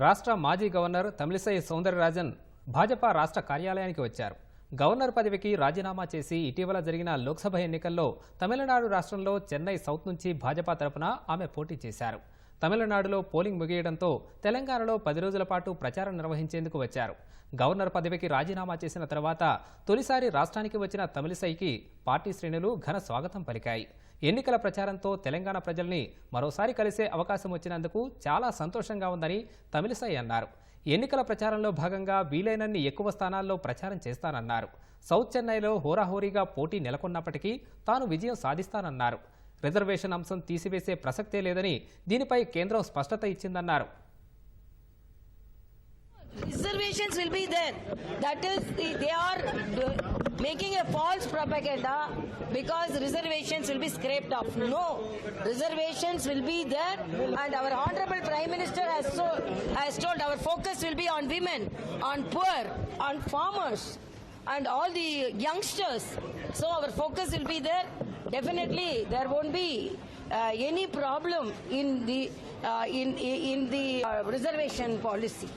రాష్ట్ర మాజీ గవర్నర్ తమిళిసై సౌందరరాజన్ భాజపా రాష్ట్ర కార్యాలయానికి వచ్చారు. గవర్నర్ పదవికి రాజీనామా చేసి ఇటీవల జరిగిన లోక్సభ ఎన్నికల్లో తమిళనాడు రాష్ట్రంలో చెన్నై సౌత్ నుంచి భాజపా తరపున ఆమె పోటీ చేశారు. తమిళనాడులో పోలింగ్ ముగియడంతో తెలంగాణలో పది రోజుల పాటు ప్రచారం నిర్వహించేందుకు వచ్చారు. గవర్నర్ పదవికి రాజీనామా చేసిన తర్వాత తొలిసారి రాష్ట్రానికి వచ్చిన తమిళిసైకి పార్టీ శ్రేణులు ఘన స్వాగతం పలికాయి. ఎన్నికల ప్రచారంతో తెలంగాణ ప్రజల్ని మరోసారి కలిసే అవకాశం వచ్చినందుకు చాలా సంతోషంగా ఉందని తమిళిసై అన్నారు. ఎన్నికల ప్రచారంలో భాగంగా వీలైనన్ని ఎక్కువ స్థానాల్లో ప్రచారం చేస్తానన్నారు. సౌత్ చెన్నైలో హోరాహోరీగా పోటీ నెలకొన్నప్పటికీ తాను విజయం సాధిస్తానన్నారు. రిజర్వేషన్ అంశం తీసివేసే ప్రసక్తే లేదని దీనిపై కేంద్రం స్పష్టత ఇచ్చిందన్నారు reservations will be there. That is, the- they are do- making a false propaganda because reservations will be scraped off. No, reservations will be there, and our honorable prime minister has so has told our focus will be on women, on poor, on farmers, and all the youngsters. So our focus will be there. Definitely, there won't be uh, any problem in the uh, in in the uh, reservation policy.